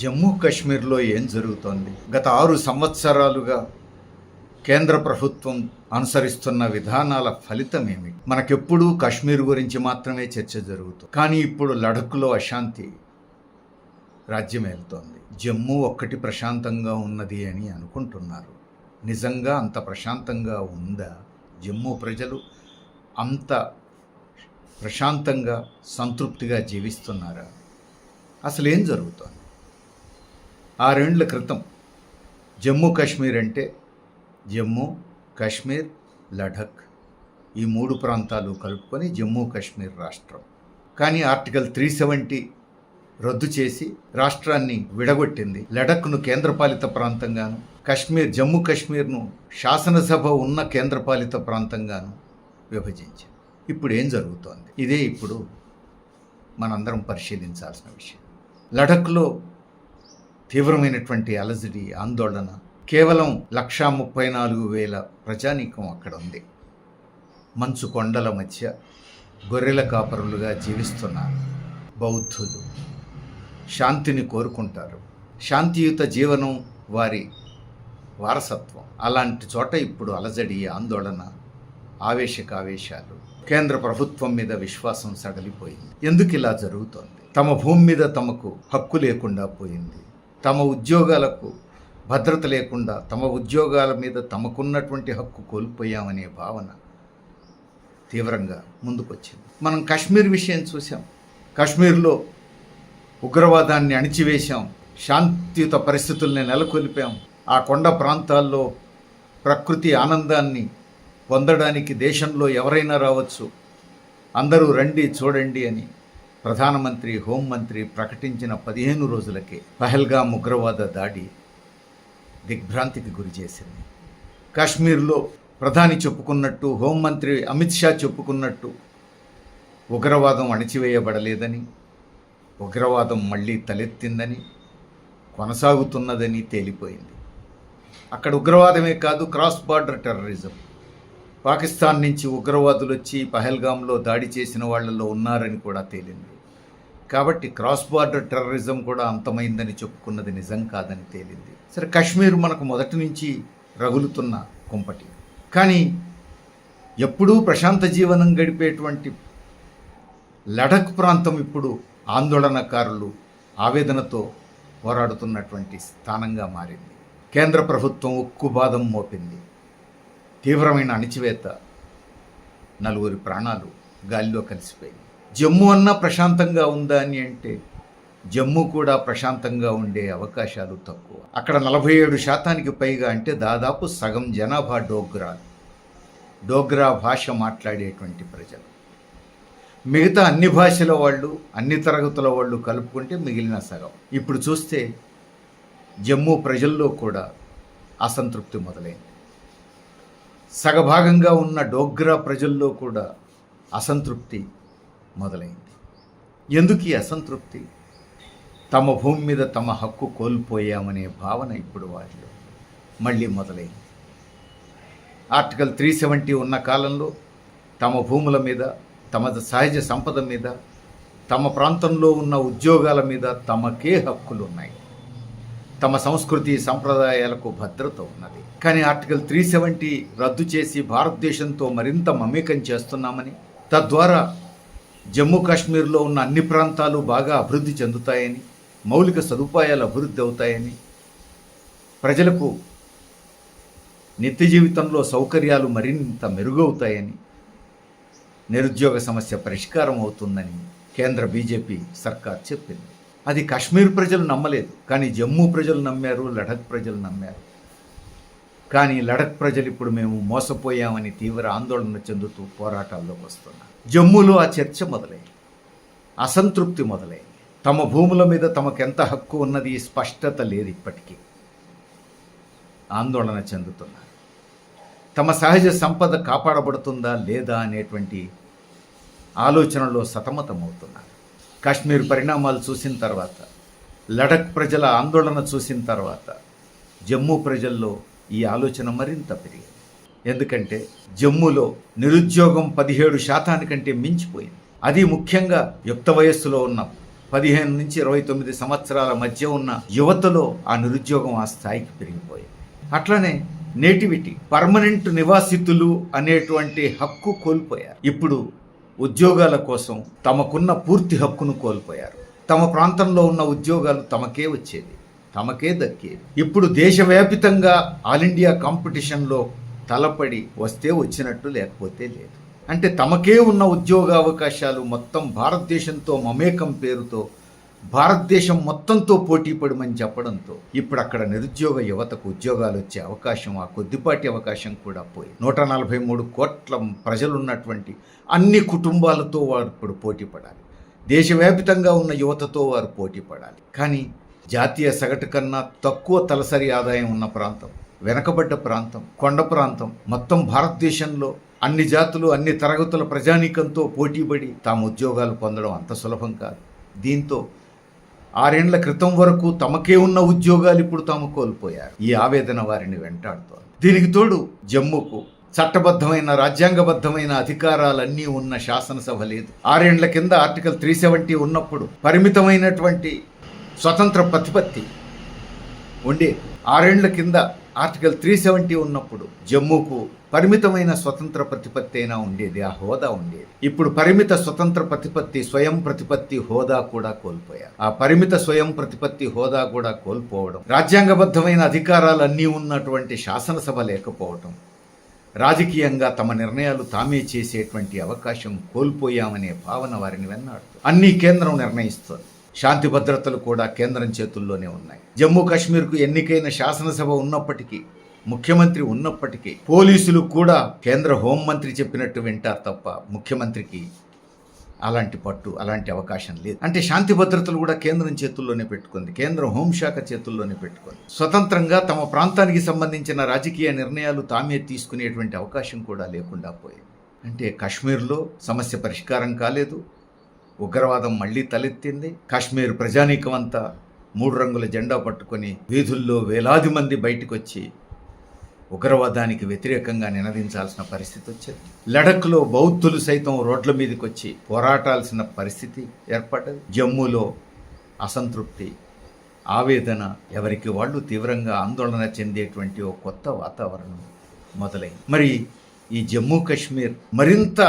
జమ్మూ కాశ్మీర్లో ఏం జరుగుతోంది? గత ఆరు సంవత్సరాలుగా కేంద్ర ప్రభుత్వం అనుసరిస్తున్న విధానాల ఫలితం ఏమి మనకెప్పుడూ కాశ్మీర్ గురించి మాత్రమే చర్చ జరుగుతుంది. కానీ ఇప్పుడు లడఖ్లో అశాంతి రాజ్యమేలుతోంది జమ్మూ ఒక్కటి ప్రశాంతంగా ఉన్నది అని అనుకుంటున్నారు. నిజంగా అంత ప్రశాంతంగా ఉందా? జమ్మూ ప్రజలు అంత ప్రశాంతంగా సంతృప్తిగా జీవిస్తున్నారా? అసలు ఏం జరుగుతోంది? ఆరేండ్ల క్రితం జమ్మూ కాశ్మీర్ అంటే జమ్మూ కాశ్మీర్ లడఖ్ ఈ మూడు ప్రాంతాలు కలుపుకొని జమ్మూ కాశ్మీర్ రాష్ట్రం. కానీ ఆర్టికల్ త్రీ సెవెంటీ రద్దు చేసి రాష్ట్రాన్ని విడగొట్టింది. లడఖ్ను కేంద్రపాలిత ప్రాంతంగాను కాశ్మీర్ జమ్మూ కాశ్మీర్ను శాసనసభ ఉన్న కేంద్రపాలిత ప్రాంతంగాను విభజించింది. ఇప్పుడు ఏం జరుగుతోంది? ఇదే ఇప్పుడు మనందరం పరిశీలించాల్సిన విషయం. లడఖ్లో తీవ్రమైనటువంటి అలజడి ఆందోళన కేవలం లక్షా ముప్పై నాలుగు వేల ప్రజానీకం అక్కడ ఉంది. మంచు కొండల మధ్య గొర్రెల కాపరులుగా జీవిస్తున్న బౌద్ధులు శాంతిని కోరుకుంటారు. శాంతియుత జీవనం వారి వారసత్వం. అలాంటి చోట ఇప్పుడు అలజడి ఆందోళన ఆవేశకావేశాలు కేంద్ర ప్రభుత్వం మీద విశ్వాసం సడలిపోయింది. ఎందుకు ఇలా జరుగుతోంది? తమ భూమి మీద తమకు హక్కు లేకుండా పోయింది. తమ ఉద్యోగాలకు భద్రత లేకుండా తమ ఉద్యోగాల మీద తమకున్నటువంటి హక్కు కోల్పోయామనే భావన తీవ్రంగా ముందుకొచ్చింది. మనం కాశ్మీర్ విషయం చూసాం కాశ్మీర్లో ఉగ్రవాదాన్ని అణిచివేశాం. శాంతియుత పరిస్థితుల్ని నెలకొల్పాం. ఆ కొండ ప్రాంతాల్లో ప్రకృతి ఆనందాన్ని పొందడానికి దేశంలో ఎవరైనా రావచ్చు. అందరూ రండి చూడండి అని ప్రధానమంత్రి హోంమంత్రి ప్రకటించిన పదిహేను రోజులకే పహల్గామ్ ఉగ్రవాద దాడి దిగ్భ్రాంతికి గురి చేసింది. కాశ్మీర్లో ప్రధాని చెప్పుకున్నట్టు హోంమంత్రి అమిత్ షా చెప్పుకున్నట్టు ఉగ్రవాదం అణిచివేయబడలేదని ఉగ్రవాదం మళ్ళీ తలెత్తిందని కొనసాగుతున్నదని తేలిపోయింది. అక్కడ ఉగ్రవాదమే కాదు క్రాస్ బార్డర్ టెర్రరిజం. పాకిస్తాన్ నుంచి ఉగ్రవాదులు వచ్చి పహల్గామ్లో దాడి చేసిన వాళ్ళల్లో ఉన్నారని కూడా తేలింది. కాబట్టి క్రాస్ బార్డర్ టెర్రరిజం కూడా అంతమైందని చెప్పుకున్నది నిజం కాదని తేలింది. సరే కాశ్మీర్ మనకు మొదటి నుంచి రగులుతున్న కుంపటి. కానీ ఎప్పుడూ ప్రశాంత జీవనం గడిపేటువంటి లడఖ్ ప్రాంతం ఇప్పుడు ఆందోళనకారులు ఆవేదనతో పోరాడుతున్నటువంటి స్థానంగా మారింది. కేంద్ర ప్రభుత్వం ఉక్కుబాదం మోపింది. తీవ్రమైన అణిచివేత. నలుగురి ప్రాణాలు గాలిలో కలిసిపోయింది జమ్మూ అన్నా ప్రశాంతంగా ఉందా అని అంటే జమ్మూ కూడా ప్రశాంతంగా ఉండే అవకాశాలు తక్కువ. అక్కడ నలభై ఏడు శాతానికి పైగా అంటే దాదాపు సగం జనాభా డోగ్రా. డోగ్రా భాష మాట్లాడేటువంటి ప్రజలు. మిగతా అన్ని భాషల వాళ్ళు అన్ని తరగతుల వాళ్ళు కలుపుకుంటే మిగిలిన సగం. ఇప్పుడు చూస్తే జమ్మూ ప్రజల్లో కూడా అసంతృప్తి మొదలైంది. సగభాగంగా ఉన్న డోగ్రా ప్రజల్లో కూడా అసంతృప్తి మొదలైంది. ఎందుకు ఈ అసంతృప్తి? తమ భూమి మీద తమ హక్కు కోల్పోయామనే భావన ఇప్పుడు వారిలో మళ్ళీ మొదలైంది. ఆర్టికల్ త్రీ సెవెంటీ ఉన్న కాలంలో తమ భూముల మీద తమ సహజ సంపద మీద తమ ప్రాంతంలో ఉన్న ఉద్యోగాల మీద తమకే హక్కులు ఉన్నాయి తమ సంస్కృతి సంప్రదాయాలకు భద్రత ఉన్నది. కానీ ఆర్టికల్ త్రీ సెవెంటీ రద్దు చేసి భారతదేశంతో మరింత మమేకం చేస్తున్నామని తద్వారా జమ్మూ కాశ్మీర్లో ఉన్న అన్ని ప్రాంతాలు బాగా అభివృద్ధి చెందుతాయని మౌలిక సదుపాయాలు అభివృద్ధి అవుతాయని ప్రజలకు నిత్య జీవితంలో సౌకర్యాలు మరింత మెరుగవుతాయని నిరుద్యోగ సమస్య పరిష్కారం అవుతుందని కేంద్ర బీజేపీ సర్కార్ చెప్పింది. అది కాశ్మీర్ ప్రజలు నమ్మలేదు కానీ జమ్మూ ప్రజలు నమ్మారు లడఖ్ ప్రజలు నమ్మారు. కానీ లడఖ్ ప్రజలు ఇప్పుడు మేము మోసపోయామని తీవ్ర ఆందోళన చెందుతూ పోరాటాల్లోకి వస్తున్నారు. జమ్మూలో ఆ చర్చ మొదలైంది అసంతృప్తి మొదలైంది. తమ భూముల మీద తమకెంత హక్కు ఉన్నది స్పష్టత లేదు ఇప్పటికీ. ఆందోళన చెందుతున్నారు. తమ సహజ సంపద కాపాడబడుతుందా లేదా అనేటువంటి ఆలోచనలో సతమతమవుతున్నారు. కాశ్మీర్ పరిణామాలు చూసిన తర్వాత లడఖ్ ప్రజల ఆందోళన చూసిన తర్వాత జమ్మూ ప్రజల్లో ఈ ఆలోచన మరింత పెరిగింది. ఎందుకంటే జమ్మూలో నిరుద్యోగం పదిహేడు శాతానికంటే మించిపోయింది. అది ముఖ్యంగా యుక్త వయస్సులో ఉన్న పదిహేను నుంచి ఇరవై తొమ్మిది సంవత్సరాల మధ్య ఉన్న యువతలో ఆ నిరుద్యోగం ఆ స్థాయికి పెరిగిపోయింది. అట్లనే నేటివిటీ పర్మనెంట్ నివాసితులు అనేటువంటి హక్కు కోల్పోయారు. ఇప్పుడు ఉద్యోగాల కోసం తమకున్న పూర్తి హక్కును కోల్పోయారు. తమ ప్రాంతంలో ఉన్న ఉద్యోగాలు తమకే వచ్చేది తమకే దక్కేది ఇప్పుడు దేశవ్యాపితంగా ఆల్ ఇండియా కాంపిటీషన్లో తలపడి వస్తే వచ్చినట్టు లేకపోతే లేదు. అంటే తమకే ఉన్న ఉద్యోగ అవకాశాలు మొత్తం భారతదేశంతో మమేకం పేరుతో భారతదేశం మొత్తంతో పోటీ పడమని చెప్పడంతో ఇప్పుడు అక్కడ నిరుద్యోగ యువతకు ఉద్యోగాలు వచ్చే అవకాశం ఆ కొద్దిపాటి అవకాశం కూడా పోయి నూట నలభై మూడు కోట్ల ప్రజలున్నటువంటి అన్ని కుటుంబాలతో వారు ఇప్పుడు పోటీ పడాలి. దేశవ్యాపితంగా ఉన్న యువతతో వారు పోటీ పడాలి. కానీ జాతీయ సగటు కన్నా తక్కువ తలసరి ఆదాయం ఉన్న ప్రాంతం వెనకబడ్డ ప్రాంతం కొండ ప్రాంతం మొత్తం భారతదేశంలో అన్ని జాతులు అన్ని తరగతుల ప్రజానీకంతో పోటీపడి తాము ఉద్యోగాలు పొందడం అంత సులభం కాదు. దీంతో ఆరేండ్ల క్రితం వరకు తమకే ఉన్న ఉద్యోగాలు ఇప్పుడు తాము కోల్పోయారు. ఈ ఆవేదన వారిని వెంటాడుతోంది. దీనికి తోడు జమ్మూకు చట్టబద్ధమైన రాజ్యాంగబద్ధమైన అధికారాలన్నీ ఉన్న శాసనసభ లేదు. ఆరేండ్ల కింద ఆర్టికల్ త్రీ సెవెంటీ ఉన్నప్పుడు పరిమితమైనటువంటి స్వతంత్ర ప్రతిపత్తి ఉండే ఆరేండ్ల కింద ఆర్టికల్ త్రీ సెవెంటీ ఉన్నప్పుడు జమ్మూకు పరిమితమైన స్వతంత్ర ప్రతిపత్తి అయినా ఉండేది ఆ హోదా ఉండేది. ఇప్పుడు పరిమిత స్వతంత్ర ప్రతిపత్తి స్వయం ప్రతిపత్తి హోదా కూడా కోల్పోయారు. ఆ పరిమిత స్వయం ప్రతిపత్తి హోదా కూడా కోల్పోవడం రాజ్యాంగబద్ధమైన అధికారాలు అన్నీ ఉన్నటువంటి శాసనసభ లేకపోవడం రాజకీయంగా తమ నిర్ణయాలు తామే చేసేటువంటి అవకాశం కోల్పోయామనే భావన వారిని వెన్నాడు అన్ని కేంద్రం నిర్ణయిస్తుంది. శాంతి భద్రతలు కూడా కేంద్రం చేతుల్లోనే ఉన్నాయి. జమ్మూ కాశ్మీర్కు ఎన్నికైన శాసనసభ ఉన్నప్పటికీ ముఖ్యమంత్రి ఉన్నప్పటికీ పోలీసులు కూడా కేంద్ర హోంమంత్రి చెప్పినట్టు వింటారు తప్ప ముఖ్యమంత్రికి అలాంటి పట్టు అలాంటి అవకాశం లేదు. అంటే శాంతి భద్రతలు కూడా కేంద్రం చేతుల్లోనే పెట్టుకుంది. కేంద్ర హోంశాఖ చేతుల్లోనే పెట్టుకుంది. స్వతంత్రంగా తమ ప్రాంతానికి సంబంధించిన రాజకీయ నిర్ణయాలు తామే తీసుకునేటువంటి అవకాశం కూడా లేకుండా పోయింది. అంటే కాశ్మీర్లో సమస్య పరిష్కారం కాలేదు. ఉగ్రవాదం మళ్ళీ తలెత్తింది. కాశ్మీర్ ప్రజానీకం అంతా మూడు రంగుల జెండా పట్టుకొని వీధుల్లో వేలాది మంది బయటకు వచ్చి ఉగ్రవాదానికి వ్యతిరేకంగా నినదించాల్సిన పరిస్థితి వచ్చింది లడఖ్లో బౌద్ధులు సైతం రోడ్ల మీదకి వచ్చి పోరాటాల్సిన పరిస్థితి ఏర్పడ్డది. జమ్మూలో అసంతృప్తి ఆవేదన ఎవరికి వాళ్ళు తీవ్రంగా ఆందోళన చెందేటువంటి ఓ కొత్త వాతావరణం మొదలైంది. మరి ఈ జమ్మూ కాశ్మీర్ మరింత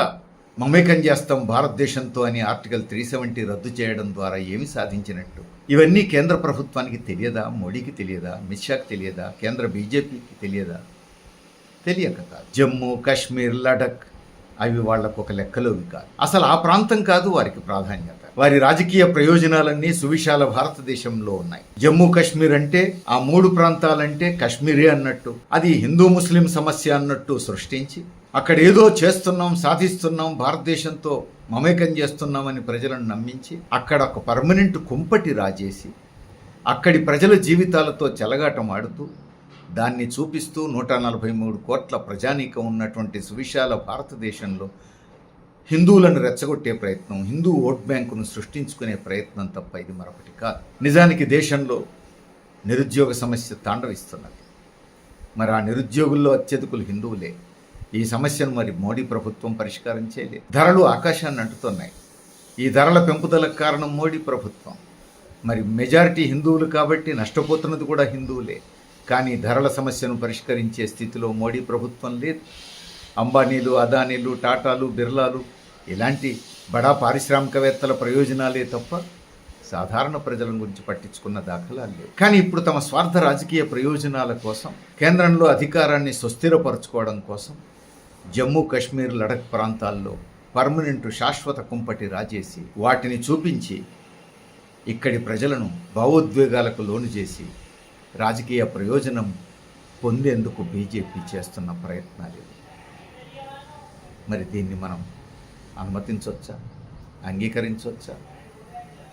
మమేకం చేస్తాం భారతదేశంతో అని ఆర్టికల్ త్రీ సెవెంటీ రద్దు చేయడం ద్వారా ఏమి సాధించినట్టు? ఇవన్నీ కేంద్ర ప్రభుత్వానికి తెలియదా? మోడీకి తెలియదా? అమిత్ షాకి తెలియదా? కేంద్ర బీజేపీకి తెలియదా? తెలియక కాదు. జమ్మూ కాశ్మీర్ లడక్ అవి వాళ్ళకు ఒక లెక్కలోవి కాదు. అసలు ఆ ప్రాంతం కాదు వారికి ప్రాధాన్యత. వారి రాజకీయ ప్రయోజనాలన్నీ సువిశాల భారతదేశంలో ఉన్నాయి. జమ్మూ కాశ్మీర్ అంటే ఆ మూడు ప్రాంతాలంటే కాశ్మీరే అన్నట్టు అది హిందూ ముస్లిం సమస్య అన్నట్టు సృష్టించి అక్కడ ఏదో చేస్తున్నాం సాధిస్తున్నాం భారతదేశంతో మమేకం చేస్తున్నామని ప్రజలను నమ్మించి అక్కడ ఒక పర్మనెంట్ కుంపటి రాజేసి అక్కడి ప్రజల జీవితాలతో చెలగాటం ఆడుతూ దాన్ని చూపిస్తూ నూట నలభై మూడు కోట్ల ప్రజానీకం ఉన్నటువంటి సువిశాల భారతదేశంలో హిందువులను రెచ్చగొట్టే ప్రయత్నం హిందూ ఓట్ బ్యాంకును సృష్టించుకునే ప్రయత్నం తప్ప ఇది మరొకటి కాదు. నిజానికి దేశంలో నిరుద్యోగ సమస్య తాండవిస్తున్నది. మరి ఆ నిరుద్యోగుల్లో అత్యధికులు హిందువులే. ఈ సమస్యను మరి మోడీ ప్రభుత్వం పరిష్కారం చేయలేదు. ధరలు ఆకాశాన్ని అంటుతున్నాయి. ఈ ధరల పెంపుదలకు కారణం మోడీ ప్రభుత్వం. మరి మెజారిటీ హిందువులు కాబట్టి నష్టపోతున్నది కూడా హిందువులే. కానీ ధరల సమస్యను పరిష్కరించే స్థితిలో మోడీ ప్రభుత్వం లేదు. అంబానీలు అదానీలు టాటాలు బిర్లాలు ఇలాంటి బడా పారిశ్రామికవేత్తల ప్రయోజనాలే తప్ప సాధారణ ప్రజల గురించి పట్టించుకున్న దాఖలాలు లేవు. కానీ ఇప్పుడు తమ స్వార్థ రాజకీయ ప్రయోజనాల కోసం కేంద్రంలో అధికారాన్ని సుస్థిరపరచుకోవడం కోసం జమ్మూ కాశ్మీర్ లడక్ ప్రాంతాల్లో పర్మనెంట్ శాశ్వత కుంపటి రాజేసి వాటిని చూపించి ఇక్కడి ప్రజలను భావోద్వేగాలకు లోను చేసి రాజకీయ ప్రయోజనం పొందేందుకు బీజేపీ చేస్తున్న ప్రయత్నాలు మరి దీన్ని మనం అనుమతించవచ్చా అంగీకరించవచ్చా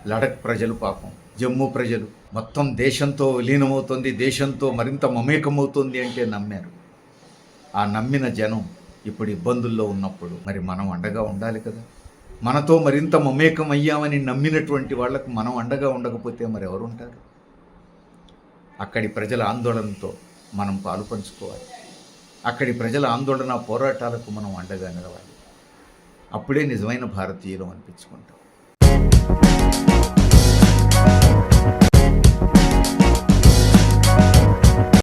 లడక్ ప్రజలు పాపం జమ్మూ ప్రజలు. మొత్తం దేశంతో విలీనమవుతుంది దేశంతో మరింత మమేకమవుతుంది అంటే నమ్మారు. ఆ నమ్మిన జనం ఇప్పుడు ఇబ్బందుల్లో ఉన్నప్పుడు మరి మనం అండగా ఉండాలి కదా? మనతో మరింత మమేకం అయ్యామని నమ్మినటువంటి వాళ్ళకు మనం అండగా ఉండకపోతే మరి ఎవరుంటారు అక్కడి ప్రజల ఆందోళనతో మనం పాలు పంచుకోవాలి. అక్కడి ప్రజల ఆందోళన పోరాటాలకు మనం అండగా నిలవాలి. అప్పుడే నిజమైన భారతీయులు అనిపించుకుంటాం.